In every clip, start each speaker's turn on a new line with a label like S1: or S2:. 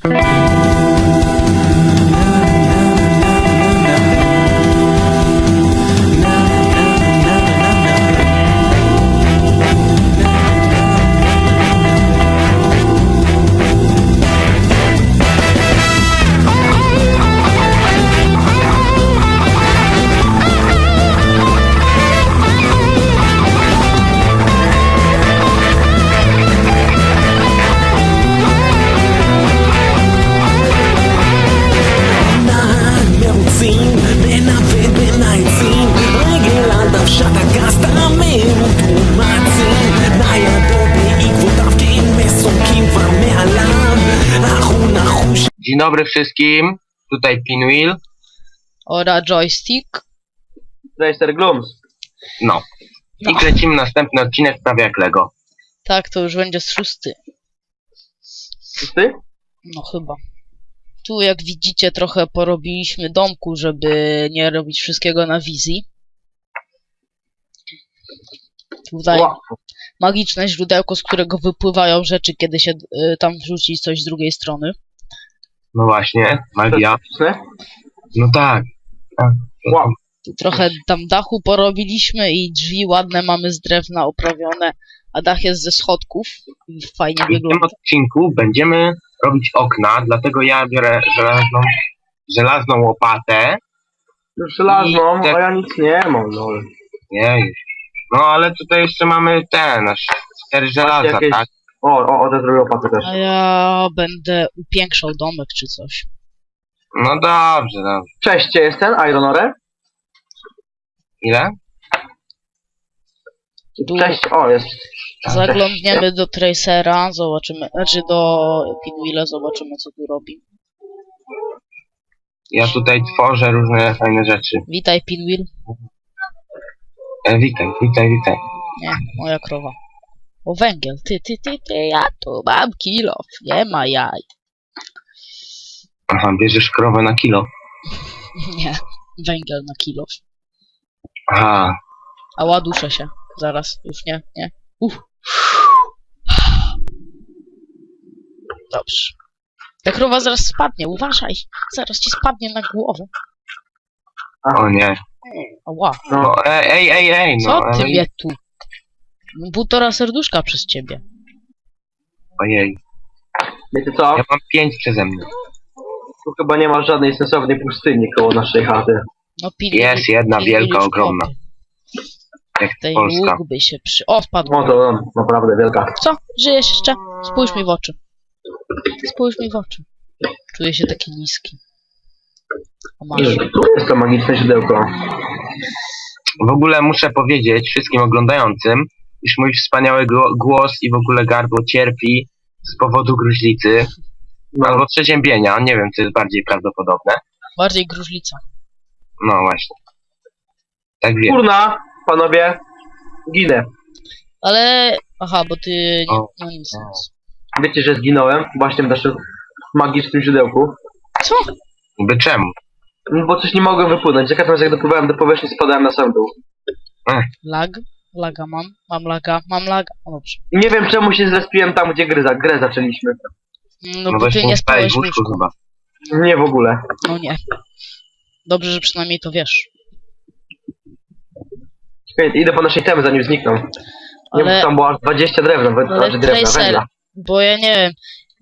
S1: Thank you.
S2: Dzień dobry wszystkim, tutaj Pinwheel.
S3: Ora joystick.
S4: Racer Glooms.
S2: No. I
S3: No.
S2: krecimy następny odcinek prawie jak Lego.
S3: Tak, to już będzie z szósty.
S4: Ty?
S3: No chyba. Tu jak widzicie trochę porobiliśmy domku, żeby nie robić wszystkiego na wizji. Tutaj
S4: Ła.
S3: magiczne źródełko, z którego wypływają rzeczy, kiedy się y, tam wrzuci coś z drugiej strony.
S2: No właśnie, magia.
S4: Ty?
S2: No tak. tak.
S4: Wow.
S3: Trochę tam dachu porobiliśmy i drzwi ładne mamy z drewna oprawione, a dach jest ze schodków. Fajnie
S2: I w tym
S3: wygląda.
S2: odcinku będziemy robić okna, dlatego ja biorę żelazną, żelazną łopatę.
S4: Żelazną,
S2: I te-
S4: a ja nic nie mam, no.
S2: Nie, już. No ale tutaj jeszcze mamy ten, nasz cztery żelaza,
S4: jakieś-
S2: tak?
S4: O, o, o, te zrobił opatę też.
S3: A ja będę upiększał domek czy coś.
S2: No dobrze, dobrze.
S4: Cześć, gdzie jest ten Iron Ore?
S2: Ile?
S3: Tu
S4: Cześć, o, jest.
S3: zaglądniemy do Tracera, zobaczymy, znaczy do Pinwheela, zobaczymy co tu robi.
S2: Ja tutaj tworzę różne fajne rzeczy.
S3: Witaj Pinwheel.
S2: E, witaj, witaj, witaj.
S3: Nie, moja krowa. O węgiel, ty, ty, ty, ty, ja tu mam kilof, nie ma jaj.
S2: Aha, bierzesz krowę na kilo.
S3: Nie, węgiel na kilof.
S2: Aha,
S3: A ładuszę się. Zaraz, już nie, nie. Uff. Dobrze. Ta krowa zaraz spadnie, uważaj. Zaraz ci spadnie na głowę.
S2: o nie.
S3: Ała,
S4: No,
S2: No, ej, ej, ej, ej,
S3: co
S2: no.
S3: ty
S2: ej,
S3: mnie tu? Półtora serduszka przez ciebie.
S2: Ojej,
S4: wiecie co?
S2: ja mam pięć przeze mnie.
S4: Tu chyba nie ma żadnej sensownej pustyni koło naszej chaty.
S3: No pil,
S2: Jest jedna wielka,
S3: już
S2: ogromna. Jak
S3: Tej
S2: Polska.
S3: łuk by się przy... O, wpadł.
S4: No to no, naprawdę wielka.
S3: Co? Żyjesz jeszcze? Spójrz mi w oczy. Spójrz mi w oczy. Czuję się taki niski. O, masz.
S4: Tu jest to magiczne źródełko.
S2: W ogóle muszę powiedzieć wszystkim oglądającym, iż mój wspaniały gło- głos i w ogóle gardło cierpi z powodu gruźlicy
S4: No,
S2: albo przeziębienia. Nie wiem, co jest bardziej prawdopodobne.
S3: Bardziej gruźlica.
S2: No właśnie. Tak wiem.
S4: kurna, panowie, ginę.
S3: Ale... Aha, bo ty... Nie...
S2: O.
S3: No nic, nic.
S4: Wiecie, że zginąłem właśnie w naszym magicznym źródełku.
S3: Co?
S2: By czemu?
S4: No, Bo coś nie mogłem wypłynąć. Za każdym razem jak dopływałem do powierzchni spadałem na sam dół.
S3: Lag? Laga mam. Mam laga. Mam laga. No dobrze.
S4: Nie wiem czemu się zrespiłem tam, gdzie gry, za, grę zaczęliśmy.
S3: No, bo ty
S2: właśnie
S3: nie
S2: spałeś w
S3: w
S2: łóżku chyba.
S4: Nie w ogóle.
S3: No nie. Dobrze, że przynajmniej to wiesz.
S4: Czekaj, Idę po naszej temy, zanim znikną. Nie
S3: Ale...
S4: wiem, tam było aż 20 drewna, we-
S3: Ale
S4: znaczy drewna,
S3: Tracer,
S4: węgla.
S3: bo ja nie wiem,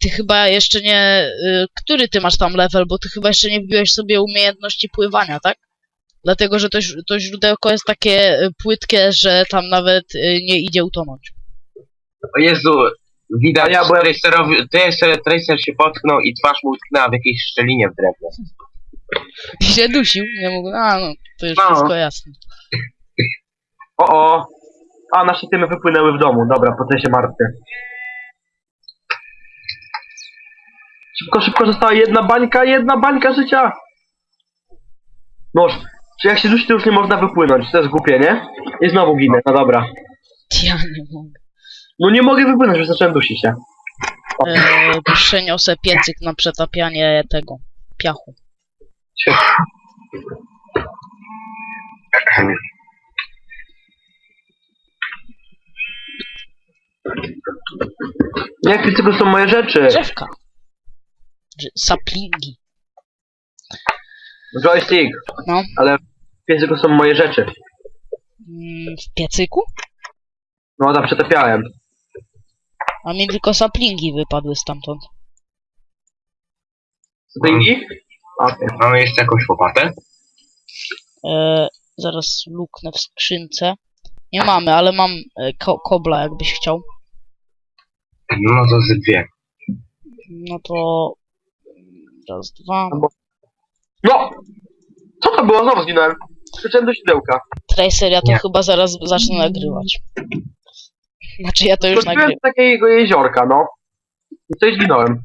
S3: ty chyba jeszcze nie. Y, który ty masz tam level, bo ty chyba jeszcze nie wbiłeś sobie umiejętności pływania, tak? Dlatego, że to, to źródełko jest takie y, płytkie, że tam nawet y, nie idzie utonąć.
S2: O Jezu, widać,
S4: ja byłem-
S2: tracer, tracer się potknął i twarz mu utknęła w jakiejś szczelinie w drewnie.
S3: I się dusił, nie mógł. A no, to już
S4: No.
S3: wszystko jasne.
S4: O, o. A, nasze tymy wypłynęły w domu. Dobra, potem się martwię. Szybko, szybko, została jedna bańka, jedna bańka życia! Noż, czy jak się dusi, to już nie można wypłynąć. To jest głupie, nie? I znowu ginę, no dobra.
S3: Ja nie mogę.
S4: No nie mogę wypłynąć, już zacząłem dusić się.
S3: E, przeniosę piecyk na przetapianie tego piachu.
S4: Jak tylko są moje rzeczy?
S3: Drzewka. Saplingi.
S4: Joystick.
S3: No.
S4: Ale piecyku są moje rzeczy.
S3: Mm, w piecyku?
S4: No tam przetapiałem.
S3: A mi tylko saplingi wypadły stamtąd.
S4: Springi? Okej.
S2: Mamy jeszcze jakąś łopatę?
S3: E, zaraz luknę w skrzynce. Nie mamy, ale mam e, ko kobla, jakbyś chciał.
S2: No to ze dwie.
S3: No to... Raz, dwa.
S4: No! Co to było? Znowu zginąłem. Krzyczałem do siodełka.
S3: Tracer, ja to
S2: Nie.
S3: chyba zaraz zacznę nagrywać. Znaczy ja to już
S4: Skoczyłem
S3: nagrywam.
S4: z takiego jeziorka, no. I coś zginąłem.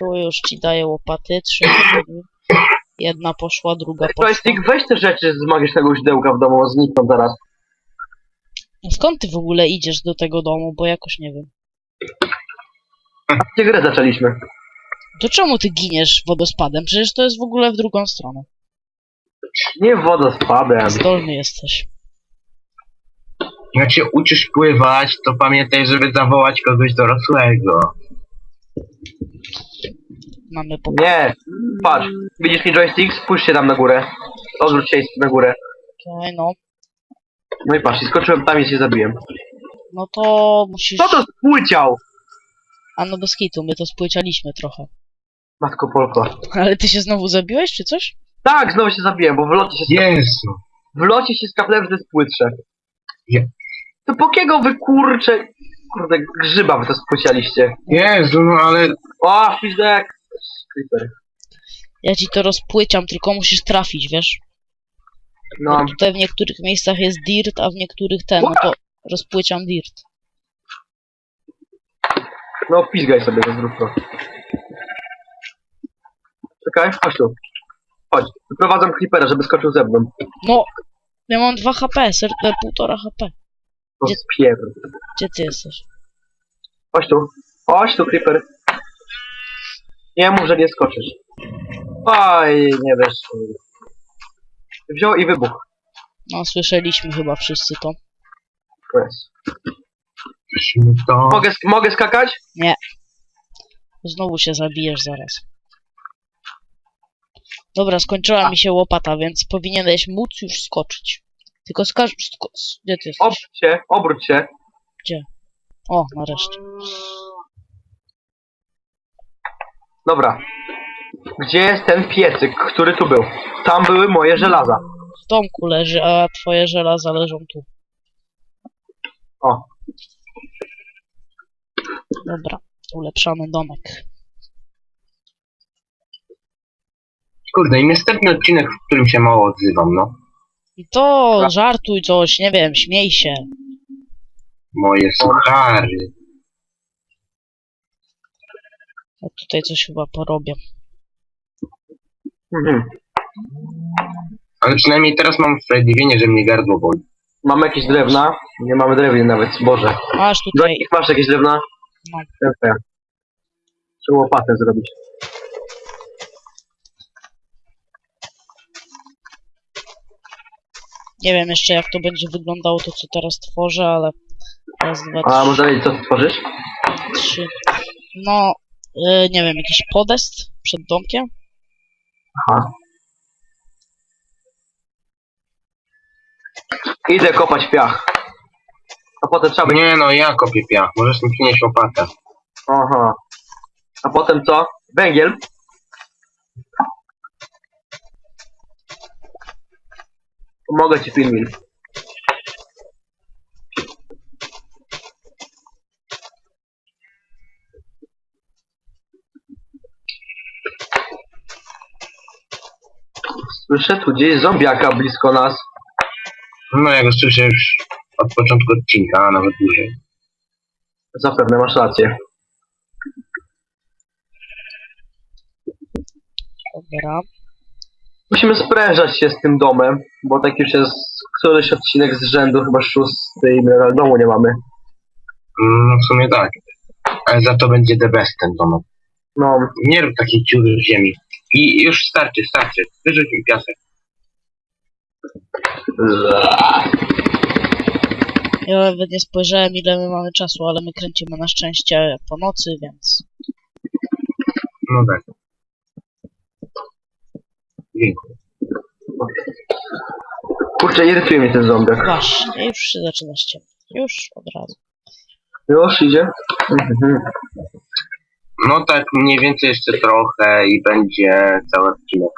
S3: Tu już ci daję łopaty. Trzy. Jedna poszła, druga poszła.
S4: Joystick, weź te rzeczy z magicznego siodełka w domu, znikną zaraz.
S3: Skąd ty w ogóle idziesz do tego domu? Bo jakoś nie wiem.
S4: Gdzie grę zaczęliśmy?
S3: To czemu ty giniesz wodospadem? Przecież to jest w ogóle w drugą stronę.
S4: Nie wodospadem.
S3: Zdolny jesteś.
S2: Jak się uczysz pływać, to pamiętaj, żeby zawołać kogoś dorosłego.
S3: Mamy po...
S4: Nie. Patrz. Widzisz mi joystick? Spójrz się tam na górę. Odwróć się na górę.
S3: Okej, no.
S4: No i patrz, i skoczyłem tam i się zabiłem.
S3: No to musisz...
S4: Co to spłyciał?
S3: A no bez kitu, my to spłycialiśmy trochę.
S4: Matko Polko.
S3: Ale ty się znowu zabiłeś, czy coś?
S4: Tak, znowu się zabiłem, bo w locie się,
S2: Jezu.
S4: w locie się skapnąłem, że to jest płytsze.
S2: Je-
S4: To po kiego wy kurcze... Kurde, grzyba wy to spłycialiście.
S2: Jezu, no ale...
S4: O, fizdek! Creeper.
S3: Ja ci to rozpłyciam, tylko musisz trafić, wiesz?
S4: No,
S3: Bo tutaj w niektórych miejscach jest dirt, a w niektórych ten, no to rozpłyciam dirt.
S4: no pizgaj sobie to zrób to. Czekaj, chodź tu. Chodź, wyprowadzam creepera, żeby skoczył ze mną.
S3: No, ja mam 2 HP, ser, e, półtora HP.
S4: To
S3: Gdzie-
S4: spier.
S3: Gdzie ty jesteś?
S4: Chodź tu. Chodź tu, creeper. Nie mów, że nie skoczysz. Oj, nie wiesz. Wziął i wybuchł.
S3: No, słyszeliśmy chyba wszyscy to.
S4: To jest.
S2: Musimy to...
S4: Mogę, sk- mogę skakać?
S3: Znowu się zabijesz zaraz. Dobra, skończyła mi się łopata, więc powinieneś móc już skoczyć. Tylko skacz... Sko gdzie ty jesteś?
S4: Obróć się, obróć się.
S3: O, nareszcie.
S4: Dobra. Gdzie jest ten piecyk, który tu był? Tam były moje żelaza.
S3: W domku leży, a twoje żelaza leżą tu.
S4: O.
S3: Dobra, ulepszamy domek.
S2: Kurde, i następny odcinek, w którym się mało odzywam, no.
S3: I to żartuj coś, nie wiem, śmiej się.
S2: Moje suchary.
S3: Ja tutaj coś chyba porobię.
S4: Mhm.
S2: Ale przynajmniej teraz mam usprawiedliwienie, że mnie gardło boli.
S4: Mamy jakieś drewna? Nie mamy drewna nawet, Boże.
S3: Masz tutaj...
S4: Joystick, masz jakieś drewna?
S3: No.
S4: Dobra. Trzeba łopatę zrobić.
S3: Nie wiem jeszcze jak to będzie wyglądało to co teraz tworzę, ale... Raz, dwa,
S4: A
S3: trzy,
S4: można wiedzieć, co ty tworzysz?
S3: trzy. No, y, nie wiem, jakiś podest przed domkiem?
S4: Aha. Idę kopać piach. A potem trzeba będzie...
S2: Nie no, ja kopię piach. Możesz mi przynieść łopatę.
S4: Aha. A potem co? Węgiel? Pomogę ci, Pilmin. Słyszę tu gdzieś zombiaka blisko nas.
S2: No ja go słyszę już od początku odcinka, a nawet dłużej.
S4: Zapewne masz rację.
S3: Dobra.
S4: Musimy sprężać się z tym domem, bo tak już jest któryś odcinek z rzędu, chyba szósty i nadal domu nie mamy.
S2: No w sumie tak. Ale za to będzie the best ten domek.
S4: No,
S2: Nie rób takiej dziury w ziemi. I już starczy, starczy. Wyrzuć mi piasek.
S3: Ja nawet nie spojrzałem ile my mamy czasu, ale my kręcimy na szczęście po nocy, więc...
S2: No tak. Dziękuję.
S4: Kurczę, irytuje mnie ten ząbek.
S3: Właśnie, już się zaczyna ściemniać. Już od razu.
S4: Już idzie? Mhm.
S2: No tak mniej więcej jeszcze trochę i będzie cały odcinek.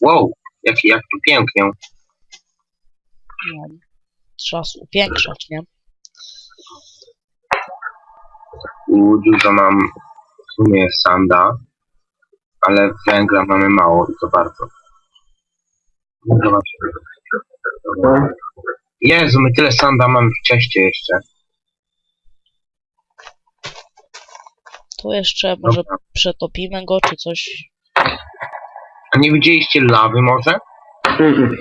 S2: Wow, jak, jak tu pięknie.
S3: No, trzeba upiększać, nie?
S2: Tu dużo mam w sumie sanda, ale węgla mamy mało i to bardzo. No.
S4: No.
S2: Jezu, my tyle sanda mamy w czeście jeszcze.
S3: Tu jeszcze może
S2: Dobra.
S3: przetopimy go, czy coś.
S2: A nie widzieliście lawy może?
S4: Mhm.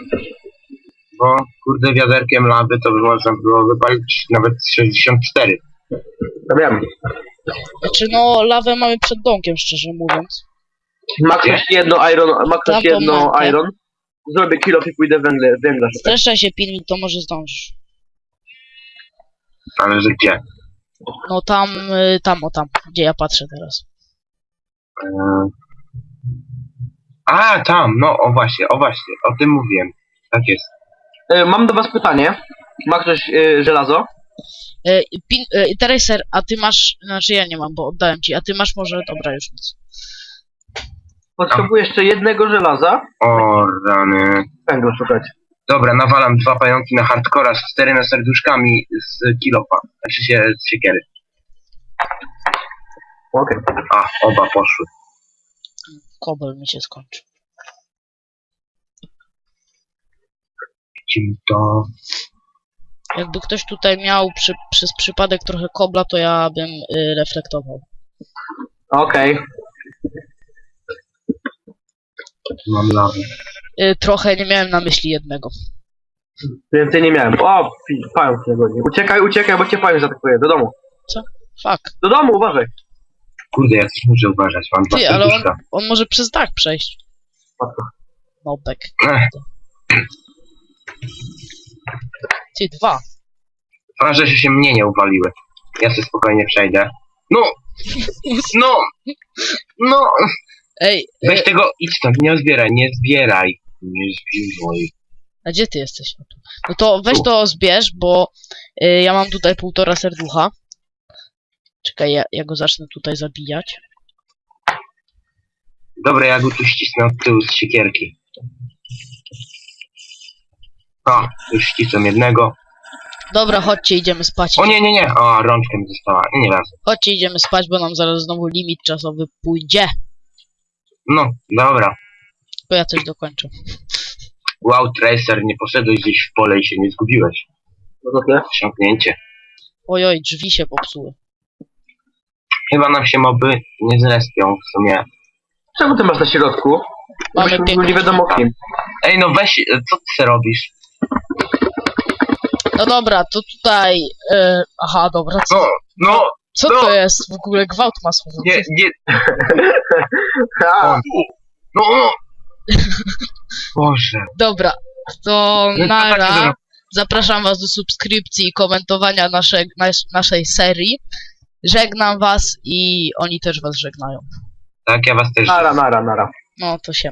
S2: Bo kurde wiaderkiem lawy to by można było wypalić nawet 64.
S4: Ja wiem.
S3: Znaczy, no, lawę mamy przed domkiem, szczerze mówiąc.
S4: Ma ktoś jedno iron, ma ktoś jedno iron? Zrobię kilo i pójdę węgle, węgla szukać.
S3: Streszczaj się, pilnuj, to może zdążysz.
S2: Ale że gdzie?
S3: No tam, y, tam, o tam, gdzie ja patrzę teraz.
S2: Eee. A, tam, no o właśnie, o właśnie, o tym mówiłem. Tak jest.
S4: E, Mam do was pytanie. Ma ktoś e, żelazo?
S3: E, pin, e, a ty masz, znaczy ja nie mam, bo oddałem ci, a ty masz może, dobra, już nic.
S4: Potrzebuję jeszcze jednego żelaza.
S2: O rany.
S4: Węgla szukać.
S2: Dobra, nawalam dwa pająki na hardcora z czterema serduszkami z kilofa. Znaczy się z siekiery.
S4: Okej.
S2: A, oba poszły.
S3: Kobel mi się skończył.
S2: Widzimy to.
S3: Jakby ktoś tutaj miał przy, przez przypadek trochę kobla, to ja bym y, reflektował.
S4: Okej.
S2: Tu mam lawę.
S3: Y, trochę nie miałem na myśli jednego.
S4: Więcej nie miałem. O, pająk mnie goni. Uciekaj, uciekaj, bo cię pająk zaatakuje. Do domu.
S3: Fuck.
S4: Do domu, uważaj.
S2: Kurde, ja coś muszę uważać. Mam dwa
S3: Ty, ale on,
S2: serduszka.
S3: on może przez dach przejść.
S4: Matko.
S3: Nobek.
S2: Ech,
S3: Ty, dwa.
S2: ważne, że się mnie nie uwaliły. Ja sobie spokojnie przejdę. No! No! No!
S3: Ej,
S2: Weź
S3: y,
S2: tego, idź stąd, nie zbieraj, nie zbieraj. Nie zbieraj.
S3: a gdzie ty jesteś? No to weź
S2: Tu.
S3: to zbierz, bo y, ja mam tutaj półtora serducha. Czekaj, ja, ja go zacznę tutaj zabijać.
S2: Dobra, ja go tu ścisnę od tyłu z siekierki. O, już ścisłem jednego.
S3: Dobra, chodźcie, idziemy spać.
S2: O nie, nie, nie. O, rączka mi została. Nie raz.
S3: Chodźcie, idziemy spać, bo nam zaraz znowu limit czasowy pójdzie.
S2: No, dobra.
S3: Tylko ja coś dokończę.
S2: Wow, Tracer, nie poszedłeś gdzieś w pole i się nie zgubiłeś.
S4: No to tyle.
S2: Wsiąknięcie.
S3: Ojoj, drzwi się popsuły.
S2: Chyba nam się moby nie zrespią w sumie.
S4: Czemu ty masz na środku?
S3: Mamy
S4: Byśmy nie wiadomo kim.
S2: Ej, no weź, co ty se robisz?
S3: No dobra, to tutaj... E, aha, dobra, co,
S2: No, no,
S3: co
S2: no.
S3: to jest? W ogóle gwałt masowy.
S2: nie, nie,
S4: A,
S2: no, no. Boże.
S3: Dobra, to
S2: No tak
S3: nara.
S2: zrobię.
S3: Zapraszam was do subskrypcji i komentowania nasze, nas, naszej serii. Żegnam was i oni też was żegnają.
S2: Tak, ja was też...
S4: nara, nara, nara.
S3: No to się.